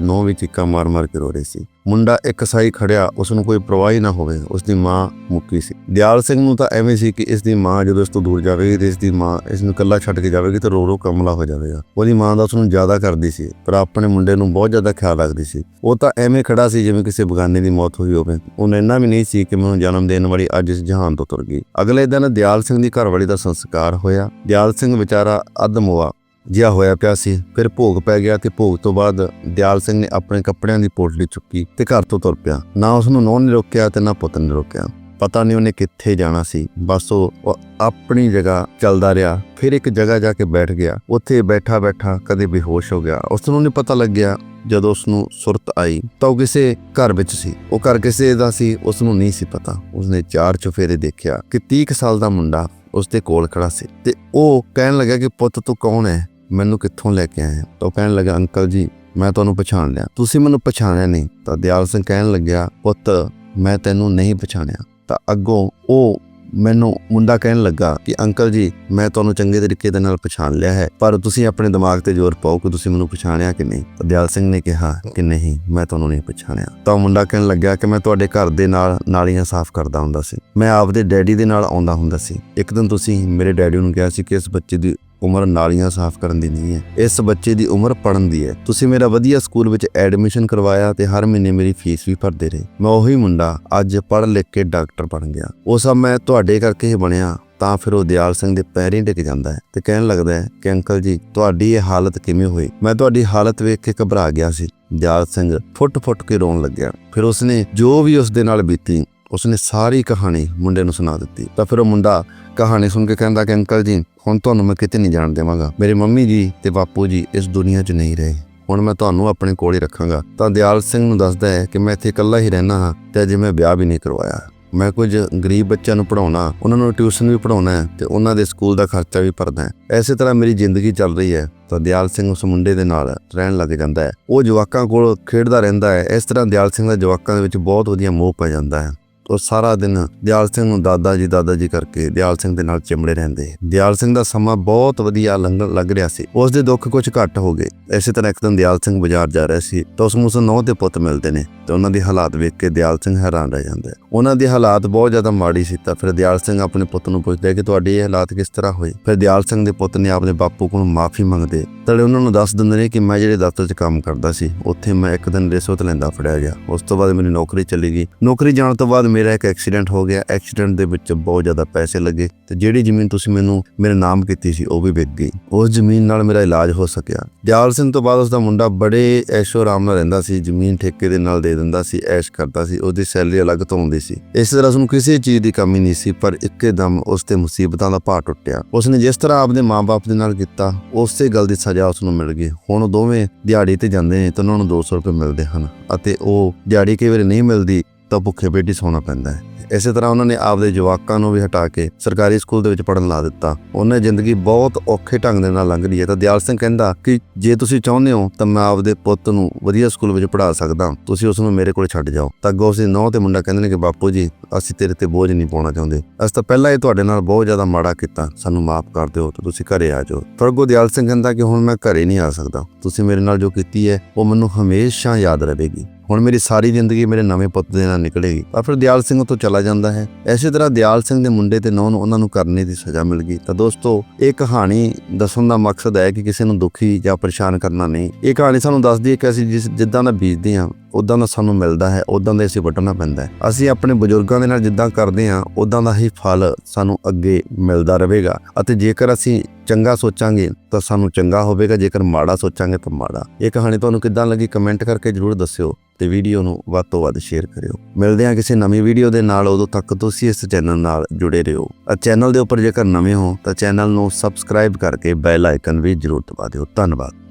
ਨੌਂ ਵੀ ਚੀਕਾਂ ਮਾਰ ਮਾਰ ਕੇ ਰੋ ਰਹੀ ਸੀ। ਮੁੰਡਾ ਇੱਕ ਸਾਈ ਖੜਿਆ ਉਸ ਨੂੰ ਕੋਈ ਪਰਵਾਹ ਹੀ ਨਾ ਹੋਵੇ ਉਸ ਦੀ ਮਾਂ ਮੁੱਕੀ ਸੀ। ਦਿਆਲ ਸਿੰਘ ਨੂੰ ਤਾਂ ਐਵੇਂ ਸੀ ਕਿ ਇਸ ਦੀ ਮਾਂ ਜਦੋਂ ਇਸ ਤੋਂ ਦੂਰ ਜਾਵੇਗੀ ਤੇ ਇਸ ਦੀ ਮਾਂ ਇਸ ਨੂੰ ਇਕੱਲਾ ਛੱਡ ਕੇ ਜਾਵੇਗੀ ਤੇ ਰੋ ਰੋ ਕਮਲਾ ਹੋ ਜਾਵੇਗਾ। ਉਹਦੀ ਮਾਂ ਦਾ ਉਸ ਨੂੰ ਜ਼ਿਆਦਾ ਕਰਦੀ ਸੀ, ਪਰ ਆਪਣੇ ਮੁੰਡੇ ਨੂੰ ਬਹੁਤ ਜ਼ਿਆਦਾ ਖਿਆਲ ਰੱਖਦੀ ਸੀ। ਉਹ ਤਾਂ ਐਵੇਂ ਖੜਾ ਸੀ ਜਿਵੇਂ ਕਿਸੇ ਬਗਾਨੇ ਦੀ ਮੌਤ ਹੋਈ ਹੋਵੇ। ਉਹਨੇ ਇੰਨਾ ਵੀ ਨਹੀਂ ਸੀ ਕਿ ਮੈਨੂੰ ਜਨਮ ਦੇਣ ਵਾਲੀ ਅੱਜ ਇਸ ਜਹਾਨ ਤੋਂ ਤੁਰ ਗਈ। ਅਗਲੇ ਦਿਨ ਦਿਆਲ ਸਿੰਘ ਦੀ ਘਰਵਾਲੀ ਦਾ ਸੰਸਕਾਰ ਹੋਇਆ। ਦਿਆਲ ਸਿੰਘ ਵਿਚਾਰਾ ਅਧਮੋਆ ਜਿਹਾ ਹੋਇਆ ਪਿਆ ਸੀ। ਫਿਰ ਭੋਗ ਪੈ ਗਿਆ ਤੇ ਭੋਗ ਤੋਂ ਬਾਅਦ ਦਿਆਲ ਸਿੰਘ ਨੇ ਆਪਣੇ ਕੱਪੜਿਆਂ ਦੀ ਪੋਟਲੀ ਚੁੱਕੀ ਤੇ ਘਰ ਤੋਂ ਤੁਰ ਪਿਆ। ਨਾ ਉਸ ਨੂੰ ਨੌਂ ਨੇ ਰੋਕਿਆ ਤੇ ਨਾ ਪੁੱਤ ਨੇ ਰੋਕਿਆ। ਪਤਾ ਨਹੀਂ ਉਹਨੇ ਕਿੱਥੇ ਜਾਣਾ ਸੀ। ਬਸ ਉਹ ਉਹ ਆਪਣੀ ਜਗ੍ਹਾ ਚੱਲਦਾ ਰਿਹਾ। ਫਿਰ ਇੱਕ ਜਗ੍ਹਾ ਜਾ ਕੇ ਬੈਠ ਗਿਆ। ਉੱਥੇ ਬੈਠਾ ਬੈਠਾ ਕਦੇ ਬੇਹੋਸ਼ ਹੋ ਗਿਆ। ਉਸ ਨੂੰ ਨਹੀਂ ਪਤਾ ਲੱਗਿਆ ਜਦੋਂ ਉਸ ਨੂੰ ਸੁਰਤ ਆਈ ਤਾਂ ਉਹ ਕਿਸੇ ਘਰ ਵਿੱਚ ਸੀ। ਉਹ ਘਰ ਕਿਸੇ ਦਾ ਸੀ ਉਸ ਨੂੰ ਨਹੀਂ ਸੀ ਪਤਾ। ਉਸਨੇ ਚਾਰ ਚੁਫੇਰੇ ਦੇਖਿਆ ਕਿ 30 ਸਾਲ ਦਾ ਮੁੰਡਾ ਉਸ ਦੇ ਕੋਲ ਖੜਾ ਸੀ ਤੇ ਉਹ ਕਹਿਣ ਲੱਗਾ ਕਿ, ਪੁੱਤ, ਤੂੰ ਕੌਣ ਹੈ? ਮੈਨੂੰ ਕਿੱਥੋਂ ਲੈ ਕੇ ਆਇਆ? ਤਾਂ ਉਹ ਕਹਿਣ ਲੱਗਾ, ਅੰਕਲ ਜੀ, ਮੈਂ ਤੁਹਾਨੂੰ ਪਛਾਣ ਲਿਆ। ਤੁਸੀਂ ਮੈਨੂੰ ਪਛਾਣਿਆ ਨਹੀਂ। ਤਾਂ ਦਿਆਲ ਸਿੰਘ ਕਹਿਣ ਲੱਗਿਆ, ਪੁੱਤ, ਮੈਂ ਤੈਨੂੰ ਨਹੀਂ ਪਛਾਣਿਆ। ਤਾਂ ਅੱਗੋਂ ਉਹ ਮੈਨੂੰ ਮੁੰਡਾ ਕਹਿਣ ਲੱਗਾ ਕਿ ਅੰਕਲ ਜੀ, ਮੈਂ ਤੁਹਾਨੂੰ ਚੰਗੇ ਤਰੀਕੇ ਦੇ ਨਾਲ ਪਛਾਣ ਲਿਆ ਹੈ, ਪਰ ਤੁਸੀਂ ਆਪਣੇ ਦਿਮਾਗ ਤੇ ਜ਼ੋਰ ਪਾਓ ਕਿ ਤੁਸੀਂ ਮੈਨੂੰ ਪਛਾਣਿਆ ਕਿ ਨਹੀਂ। ਦਿਆਲ ਸਿੰਘ ਨੇ ਕਿਹਾ ਕਿ ਨਹੀਂ, ਮੈਂ ਤੁਹਾਨੂੰ ਨਹੀਂ ਪਛਾਣਿਆ। ਤਾਂ ਮੁੰਡਾ ਕਹਿਣ ਲੱਗਿਆ ਕਿ ਮੈਂ ਤੁਹਾਡੇ ਘਰ ਦੇ ਨਾਲ ਨਾਲੀਆਂ ਸਾਫ਼ ਕਰਦਾ ਹੁੰਦਾ ਸੀ। ਮੈਂ ਆਪਦੇ ਡੈਡੀ ਦੇ ਨਾਲ ਆਉਂਦਾ ਹੁੰਦਾ ਸੀ। ਇੱਕ ਦਿਨ ਤੁਸੀਂ ਮੇਰੇ ਡੈਡੀ ਨੂੰ ਕਿਹਾ ਸੀ ਕਿ ਇਸ ਬੱਚੇ ਦੀ ਉਮਰ ਨਾਲੀਆਂ ਸਾਫ਼ ਕਰਨ ਦੀ ਨਹੀਂ ਹੈ। ਇਸ ਬੱਚੇ ਦੀ ਉਮਰ ਪੜਨ ਦੀ ਹੈ। ਤੁਸੀਂ ਮੇਰਾ ਵਧੀਆ ਸਕੂਲ ਵਿੱਚ ਐਡਮਿਸ਼ਨ ਕਰਵਾਇਆ ਤੇ ਹਰ ਮਹੀਨੇ ਮੇਰੀ ਫੀਸ ਵੀ ਭਰਦੇ ਰਹੇ। ਮੈਂ ਉਹੀ ਮੁੰਡਾ ਅੱਜ ਪੜ੍ਹ ਲਿਖ ਕੇ ਡਾਕਟਰ ਬਣ ਗਿਆ। ਉਹ ਸਭ ਮੈਂ ਤੁਹਾਡੇ ਕਰਕੇ ਹੀ ਬਣਿਆ, ਤਾਂ ਫਿਰ ਉਹ ਦਿਆਲ ਸਿੰਘ ਦੇ ਪੈਰੀਂ ਟਿਕ ਜਾਂਦਾ ਹੈ ਤੇ ਕਹਿਣ ਲੱਗਦਾ ਹੈ ਕਿ ਅੰਕਲ ਜੀ, ਤੁਹਾਡੀ ਇਹ ਹਾਲਤ ਕਿਵੇਂ ਹੋਈ? ਮੈਂ ਤੁਹਾਡੀ ਹਾਲਤ ਵੇਖ ਕੇ ਘਬਰਾ ਗਿਆ ਸੀ। ਦਿਆਲ ਸਿੰਘ ਫੁੱਟ-ਫੁੱਟ ਕੇ ਰੋਣ ਲੱਗਿਆ। ਫਿਰ ਉਸਨੇ ਜੋ ਵੀ ਉਸ ਦੇ ਨਾਲ ਬੀਤੀ, ਉਸਨੇ ਸਾਰੀ ਕਹਾਣੀ ਮੁੰਡੇ ਨੂੰ ਸੁਣਾ ਦਿੱਤੀ। ਤਾਂ ਫਿਰ ਉਹ ਮੁੰਡਾ ਕਹਾਣੀ ਸੁਣ ਕੇ ਕਹਿੰਦਾ ਕਿ ਅੰਕਲ ਜੀ ਹੁਣ ਤੁਹਾਨੂੰ ਮੈਂ ਕਿਤੇ ਨਹੀਂ ਜਾਣ ਦੇਵਾਂਗਾ। ਮੇਰੇ ਮੰਮੀ ਜੀ ਤੇ ਬਾਪੂ ਜੀ ਇਸ ਦੁਨੀਆ 'ਚ ਨਹੀਂ ਰਹੇ। ਹੁਣ ਮੈਂ ਤੁਹਾਨੂੰ ਆਪਣੇ ਕੋਲ ਹੀ ਰੱਖਾਂਗਾ। ਤਾਂ ਦਿਆਲ ਸਿੰਘ ਨੂੰ ਦੱਸਦਾ ਹੈ ਕਿ ਮੈਂ ਇੱਥੇ ਇਕੱਲਾ ਹੀ ਰਹਿਣਾ ਹਾਂ ਤੇ ਅਜੇ ਮੈਂ ਵਿਆਹ ਵੀ ਨਹੀਂ ਕਰਵਾਇਆ। ਮੈਂ ਕੁਝ ਗਰੀਬ ਬੱਚਿਆਂ ਨੂੰ ਪੜਾਉਣਾ ਉਹਨਾਂ ਨੂੰ ਟਿਊਸ਼ਨ ਵੀ ਪੜਾਉਣਾ ਹੈ ਤੇ ਉਹਨਾਂ ਦੇ ਸਕੂਲ ਦਾ ਖਰਚਾ ਵੀ ਭਰਦਾ ਹੈ। ਐਸੇ ਤਰ੍ਹਾਂ ਮੇਰੀ ਜ਼ਿੰਦਗੀ ਚੱਲ ਰਹੀ ਹੈ। ਤਾਂ ਦਿਆਲ ਸਿੰਘ ਉਸ ਮੁੰਡੇ ਦੇ ਨਾਲ ਰਹਿਣ ਲੱਗ ਜਾਂਦਾ ਹੈ। ਉਹ ਜਵਾਕਾਂ ਕੋਲ ਖੇਡਦਾ ਰਹਿੰਦਾ ਹੈ। ਇਸ ਤਰ੍ਹਾਂ ਦਿਆਲ ਸਿੰਘ ਦਾ ਜਵਾਕਾਂ ਦੇ ਵਿੱਚ ਬਹੁਤ ਵਧੀਆ ਮੋਹ ਪੈ ਜਾਂਦਾ ਹੈ। ਉਹ ਸਾਰਾ ਦਿਨ ਦਿਆਲ ਸਿੰਘ ਨੂੰ ਦਾਦਾ ਜੀ ਦਾਦਾ ਜੀ ਕਰਕੇ ਦਿਆਲ ਸਿੰਘ ਦੇ ਨਾਲ ਚਿਮੜੇ ਰਹਿੰਦੇ। ਦਿਆਲ ਸਿੰਘ ਦਾ ਸਮਾਂ ਬਹੁਤ ਵਧੀਆ ਲੰਘ, ਲੱਗ ਰਿਹਾ ਸੀ। ਉਸ ਦੇ ਦੁੱਖ ਕੁਝ ਘੱਟ ਹੋ ਗਏ। ਇਸੇ ਤਰ੍ਹਾਂ ਇੱਕ ਦਿਨ ਦਿਆਲ ਸਿੰਘ ਬਾਜ਼ਾਰ ਜਾ ਰਿਹਾ ਸੀ ਤਾਂ ਉਸ ਨੂੰ ਉਸ ਨੌ ਦੇ ਪੁੱਤ ਮਿਲਦੇ ਨੇ ਤੇ ਉਹਨਾਂ ਦੀ ਹਾਲਾਤ ਵੇਖ ਕੇ ਦਿਆਲ ਸਿੰਘ ਹੈਰਾਨ ਰਹਿ ਜਾਂਦਾ ਉਹਨਾਂ ਦੀ ਹਾਲਾਤ ਬਹੁਤ ਜ਼ਿਆਦਾ ਮਾੜੀ ਸੀ ਤਾਂ ਫਿਰ ਦਿਆਲ ਸਿੰਘ ਆਪਣੇ ਪੁੱਤ ਨੂੰ ਪੁੱਛਦਾ ਕਿ ਤੁਹਾਡੇ ਇਹ ਹਾਲਾਤ ਕਿਸ ਤਰ੍ਹਾਂ ਹੋਏ? ਫਿਰ ਦਿਆਲ ਸਿੰਘ ਦੇ ਪੁੱਤ ਨੇ ਆਪਣੇ ਬਾਪੂ ਕੋਲੋਂ ਮਾਫੀ ਮੰਗਦੇ ਤੜੇ ਉਹਨਾਂ ਨੂੰ ਦੱਸ ਦਿੰਦੇ ਨੇ ਕਿ ਮੈਂ ਜਿਹੜੇ ਦਫ਼ਤਰ 'ਚ ਕੰਮ ਕਰਦਾ ਸੀ, ਉੱਥੇ ਮੈਂ ਇੱਕ ਦਿਨ ਰਿਸ਼ਵਤ ਲੈਂਦਾ ਫੜਿਆ ਗਿਆ। ਉਸ ਤੋਂ ਬਾਅਦ ਮੇਰੀ ਨੌਕਰੀ ਚਲੀ ਗਈ। ਨੌਕਰੀ ਜਾਣ ਤੋਂ ਬਾਅਦ ਮੇਰਾ ਇੱਕ ਐਕਸੀਡੈਂਟ ਹੋ ਗਿਆ। ਐਕਸੀਡੈਂਟ ਦੇ ਵਿੱਚ ਬਹੁਤ ਜ਼ਿਆਦਾ ਪੈਸੇ ਲੱਗੇ ਤੇ ਜਿਹੜੀ ਜ਼ਮੀਨ ਤੁਸੀਂ ਮੈਨੂੰ, ਮੇਰੇ ਨਾਮ ਕੀਤੀ ਸੀ, ਉਹ ਵੀ ਵਿਕ ਗਈ। ਉਸ ਜ਼ਮੀਨ ਨਾਲ ਮੇਰਾ ਇਲਾਜ ਹੋ ਸਕਿਆ। ਦਿਆਲ ਸਿੰਘ ਤੋਂ ਬਾਅਦ ਉਸ ਦਾ ਮੁੰਡਾ ਬੜੇ ਐਸ਼ੋ ਆਰਾਮ ਨਾਲ ਰਹਿੰਦਾ ਸੀ, ਜ਼ਮੀਨ ਠੇਕੇ ਦੇ ਨਾਲ ਦੇ ਦਿੰਦਾ ਸੀ, ਐਸ਼ ਕਰਦਾ ਸੀ, ਉਹਦੀ ਸੈਲਰੀ ਅਲੱਗ ਤੋਂ ਆਉਂਦੀ ਸੀ। ਇਸ ਤਰ੍ਹਾਂ ਉਸਨੂੰ ਕਿਸੇ ਚੀਜ਼ ਦੀ ਕਮੀ ਨਹੀਂ ਸੀ, ਪਰ ਇੱਕਦਮ ਉਸ ਤੇ ਮੁਸੀਬਤਾਂ ਦਾ ਭਾਰ ਟੁੱਟਿਆ। ਉਸਨੇ ਜਿਸ ਤਰ੍ਹਾਂ ਆਪਦੇ ਮਾਪੇ ਦੇ ਨਾਲ ਕੀਤਾ, ਉਸੇ ਗੱਲ ਦੀ ਸਜ਼ਾ ਉਸ ਨੂੰ ਮਿਲ ਗਈ। ਹੁਣ ਦੋਵੇਂ ਦਿਹਾੜੀ ਤੇ ਜਾਂਦੇ ਨੇ ਤਾਂ ਉਹਨਾਂ ਨੂੰ 200 ਰੁਪਏ ਮਿਲਦੇ ਹਨ ਅਤੇ ਉਹ ਦਿਹਾੜੀ ਕਈ ਵਾਰੀ ਨਹੀਂ ਮਿਲਦੀ ਤਾਂ ਭੁੱਖੇ ਪੇਟੀ ਸੌਣਾ ਪੈਂਦਾ ਹੈ। ਇਸੇ ਤਰ੍ਹਾਂ ਉਹਨਾਂ ਨੇ ਆਪਦੇ ਜਵਾਕਾਂ ਨੂੰ ਵੀ ਹਟਾ ਕੇ ਸਰਕਾਰੀ ਸਕੂਲ ਦੇ ਵਿੱਚ ਪੜਨ ਲਾ ਦਿੱਤਾ। ਉਹਨੇ ਜ਼ਿੰਦਗੀ ਬਹੁਤ ਔਖੇ ਢੰਗ ਦੇ ਨਾਲ ਲੰਘ ਰਹੀ ਹੈ। ਤਾਂ ਦਿਆਲ ਸਿੰਘ ਕਹਿੰਦਾ ਕਿ ਜੇ ਤੁਸੀਂ ਚਾਹੁੰਦੇ ਹੋ ਤਾਂ ਮੈਂ ਆਪਦੇ ਪੁੱਤ ਨੂੰ ਵਧੀਆ ਸਕੂਲ ਵਿੱਚ ਪੜ੍ਹਾ ਸਕਦਾ। ਤੁਸੀਂ ਉਸ ਨੂੰ ਮੇਰੇ ਕੋਲ ਛੱਡ ਜਾਓ। ਤਾਂ ਅੱਗੋਂ ਉਸਦੀ ਨੌਂ ਤੇ ਮੁੰਡਾ ਕਹਿੰਦੇ ਨੇ ਕਿ ਬਾਪੂ ਜੀ, ਅਸੀਂ ਤੇਰੇ ਤੇ ਬੋਝ ਨਹੀਂ ਪਾਉਣਾ ਚਾਹੁੰਦੇ। ਅਸੀਂ ਤਾਂ ਪਹਿਲਾਂ ਹੀ ਤੁਹਾਡੇ ਨਾਲ ਬਹੁਤ ਜ਼ਿਆਦਾ ਮਾੜਾ ਕੀਤਾ। ਸਾਨੂੰ ਮਾਫ ਕਰ ਦਿਓ ਤਾਂ ਤੁਸੀਂ ਘਰੇ ਆ ਜਾਓ। ਪਰ ਅੱਗੋਂ ਦਿਆਲ ਸਿੰਘ ਕਹਿੰਦਾ ਕਿ ਹੁਣ ਮੈਂ ਘਰੇ ਨਹੀਂ ਆ ਸਕਦਾ। ਤੁਸੀਂ ਮੇਰੇ ਨਾਲ ਜੋ ਕੀਤੀ ਹੈ, ਉਹ ਮੈਨੂੰ ਹਮੇਸ਼ਾ ਯਾਦ ਰਹੇਗੀ। ਹੁਣ ਮੇਰੀ ਸਾਰੀ ਜ਼ਿੰਦਗੀ ਮੇਰੇ ਨਵੇਂ ਪੁੱਤ ਦੇ ਨਾਲ ਨਿਕਲੇਗੀ। ਪਰ ਫਿਰ ਦਿਆਲ ਸਿੰਘ ਤੋਂ ਚਲਾ ਜਾਂਦਾ ਹੈ। ਐਸੇ ਤਰ੍ਹਾਂ ਦਿਆਲ ਸਿੰਘ ਦੇ ਮੁੰਡੇ ਤੇ ਨੌਂ ਨੂੰ ਉਹਨਾਂ ਨੂੰ ਕਰਨੇ ਦੀ ਸਜ਼ਾ ਮਿਲ ਗਈ। ਤਾਂ ਦੋਸਤੋ, ਇਹ ਕਹਾਣੀ ਦੱਸਣ ਦਾ ਮਕਸਦ ਹੈ ਕਿ ਕਿਸੇ ਨੂੰ ਦੁਖੀ ਜਾਂ ਪਰੇਸ਼ਾਨ ਕਰਨਾ ਨਹੀਂ। ਇਹ ਕਹਾਣੀ ਸਾਨੂੰ ਦੱਸਦੀ ਹੈ ਕਿ ਅਸੀਂ ਜਿਸ ਜਿੱਦਾਂ ਦਾ ਬੀਜਦੇ ਹਾਂ ਉਦਾਂ ਦਾ ਸਾਨੂੰ ਮਿਲਦਾ ਹੈ ਉਦਾਂ ਦਾ ਅਸੀਂ ਵੱਢਣਾ ਪੈਂਦਾ ਹੈ। ਅਸੀਂ ਆਪਣੇ ਬਜ਼ੁਰਗਾਂ ਦੇ ਨਾਲ ਜਿੱਦਾਂ ਕਰਦੇ ਹਾਂ ਉਦਾਂ ਦਾ ਹੀ ਫਲ ਸਾਨੂੰ ਅੱਗੇ ਮਿਲਦਾ ਰਹੇਗਾ ਅਤੇ ਜੇਕਰ ਅਸੀਂ ਚੰਗਾ ਸੋਚਾਂਗੇ ਤਾਂ ਸਾਨੂੰ ਚੰਗਾ ਹੋਵੇਗਾ, ਜੇਕਰ ਮਾੜਾ ਸੋਚਾਂਗੇ ਤਾਂ ਮਾੜਾ। ਇਹ ਕਹਾਣੀ ਤੁਹਾਨੂੰ ਕਿੱਦਾਂ ਲੱਗੀ ਕਮੈਂਟ ਕਰਕੇ ਜਰੂਰ ਦੱਸਿਓ ਤੇ ਵੀਡੀਓ ਨੂੰ ਵੱਧ ਤੋਂ ਵੱਧ ਸ਼ੇਅਰ ਕਰਿਓ। ਮਿਲਦੇ ਹਾਂ ਕਿਸੇ ਨਵੀਂ ਵੀਡੀਓ ਦੇ ਨਾਲ, ਉਦੋਂ ਤੱਕ ਤੁਸੀਂ ਇਸ ਚੈਨਲ ਨਾਲ ਜੁੜੇ ਰਹੋ। ਆ ਚੈਨਲ ਦੇ ਉੱਪਰ ਜੇਕਰ ਨਵੇਂ ਹੋ ਤਾਂ ਚੈਨਲ ਨੂੰ ਸਬਸਕ੍ਰਾਈਬ ਕਰਕੇ ਬੈਲ ਆਈਕਨ ਵੀ ਜਰੂਰ ਦਬਾ ਦਿਓ। ਧੰਨਵਾਦ।